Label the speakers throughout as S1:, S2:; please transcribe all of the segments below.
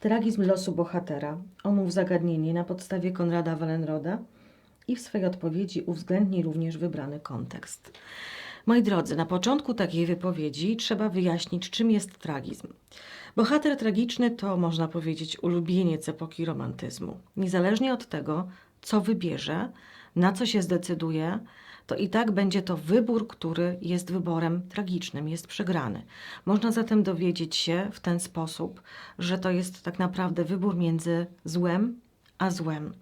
S1: Tragizm losu bohatera. Omów zagadnienie na podstawie Konrada Wallenroda i w swojej odpowiedzi uwzględnij również wybrany kontekst. Moi drodzy, na początku takiej wypowiedzi trzeba wyjaśnić, czym jest tragizm. Bohater tragiczny to, można powiedzieć, ulubieniec epoki romantyzmu. Niezależnie od tego, co wybierze, na co się zdecyduje, to i tak będzie to wybór, który jest wyborem tragicznym, jest przegrany. Można zatem dowiedzieć się w ten sposób, że to jest tak naprawdę wybór między złem a złem.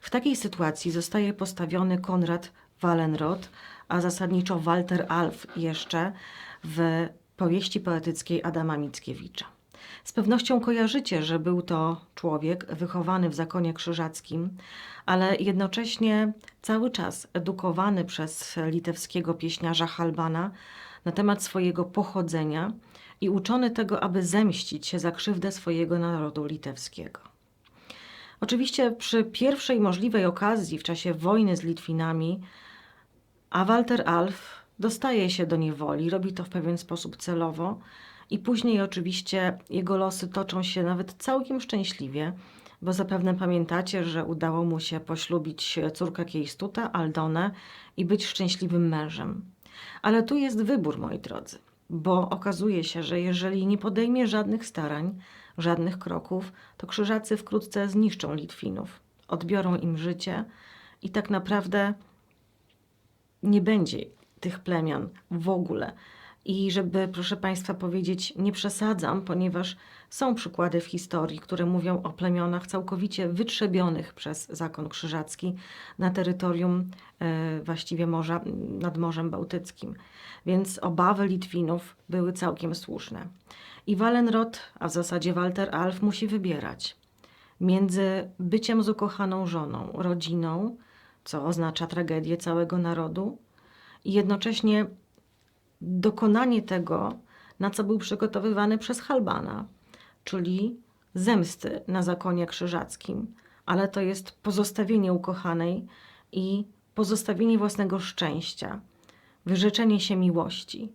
S1: W takiej sytuacji zostaje postawiony Konrad Wallenrod, a zasadniczo Walter Alf jeszcze w powieści poetyckiej Adama Mickiewicza. Z pewnością kojarzycie, że był to człowiek wychowany w zakonie krzyżackim, ale jednocześnie cały czas edukowany przez litewskiego pieśniarza Halbana na temat swojego pochodzenia i uczony tego, aby zemścić się za krzywdę swojego narodu litewskiego. Oczywiście przy pierwszej możliwej okazji w czasie wojny z Litwinami, a Walter Alf dostaje się do niewoli, robi to w pewien sposób celowo i później oczywiście jego losy toczą się nawet całkiem szczęśliwie, bo zapewne pamiętacie, że udało mu się poślubić córkę Kiejstuta, Aldonę i być szczęśliwym mężem. Ale tu jest wybór, moi drodzy, bo okazuje się, że jeżeli nie podejmie żadnych starań, żadnych kroków, to krzyżacy wkrótce zniszczą Litwinów, odbiorą im życie i tak naprawdę nie będzie tych plemion w ogóle. I żeby, proszę Państwa, powiedzieć, nie przesadzam, ponieważ są przykłady w historii, które mówią o plemionach całkowicie wytrzebionych przez zakon krzyżacki na terytorium e, właściwie morza, nad Morzem Bałtyckim. Więc obawy Litwinów były całkiem słuszne. I Wallenrod, a w zasadzie Walter Alf, musi wybierać między byciem z ukochaną żoną, rodziną, co oznacza tragedię całego narodu, i jednocześnie dokonanie tego, na co był przygotowywany przez Halbana, czyli zemsty na zakonie krzyżackim, ale to jest pozostawienie ukochanej i pozostawienie własnego szczęścia, wyrzeczenie się miłości.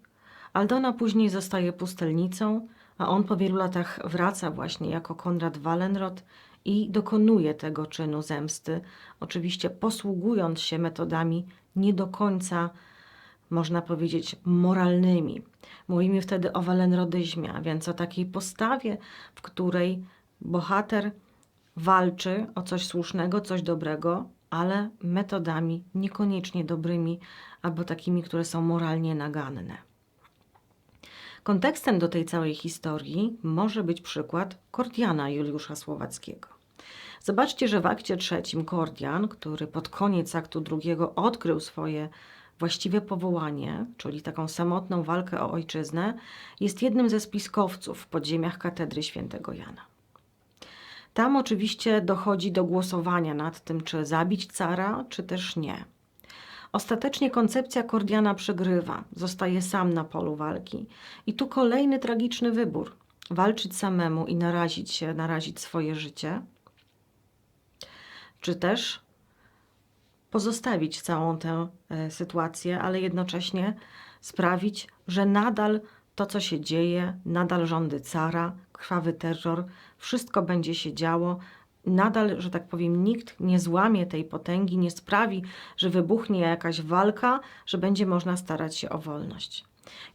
S1: Aldona później zostaje pustelnicą, a on po wielu latach wraca właśnie jako Konrad Wallenrod i dokonuje tego czynu zemsty, oczywiście posługując się metodami nie do końca można powiedzieć, moralnymi. Mówimy wtedy o walenrodyzmie, a więc o takiej postawie, w której bohater walczy o coś słusznego, coś dobrego, ale metodami niekoniecznie dobrymi albo takimi, które są moralnie naganne. Kontekstem do tej całej historii może być przykład Kordiana Juliusza Słowackiego. Zobaczcie, że w akcie trzecim Kordian, który pod koniec aktu drugiego odkrył swoje właściwe powołanie, czyli taką samotną walkę o ojczyznę, jest jednym ze spiskowców w podziemiach katedry świętego Jana. Tam oczywiście dochodzi do głosowania nad tym, czy zabić cara, czy też nie. Ostatecznie koncepcja Kordiana przegrywa, zostaje sam na polu walki. I tu kolejny tragiczny wybór: walczyć samemu i narazić się, narazić swoje życie, czy też pozostawić całą tę e, sytuację, ale jednocześnie sprawić, że nadal to, co się dzieje, nadal rządy cara, krwawy terror, wszystko będzie się działo. Nadal, że tak powiem, nikt nie złamie tej potęgi, nie sprawi, że wybuchnie jakaś walka, że będzie można starać się o wolność.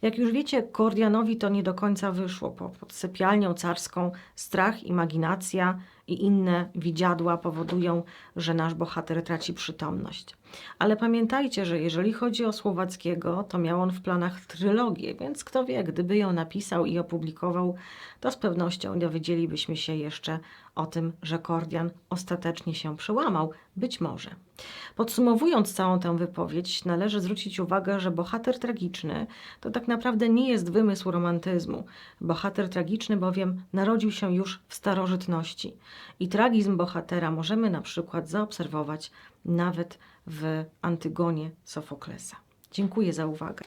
S1: Jak już wiecie, Kordianowi to nie do końca wyszło. Pod sypialnią carską strach, imaginacja i inne widziadła powodują, że nasz bohater traci przytomność. Ale pamiętajcie, że jeżeli chodzi o Słowackiego, to miał on w planach trylogię, więc kto wie, gdyby ją napisał i opublikował, to z pewnością dowiedzielibyśmy się jeszcze o tym, że Kordian ostatecznie się przełamał. Być może. Podsumowując całą tę wypowiedź, należy zwrócić uwagę, że bohater tragiczny to tak naprawdę nie jest wymysł romantyzmu. Bohater tragiczny bowiem narodził się już w starożytności. I tragizm bohatera możemy na przykład zaobserwować nawet w Antygonie Sofoklesa. Dziękuję za uwagę.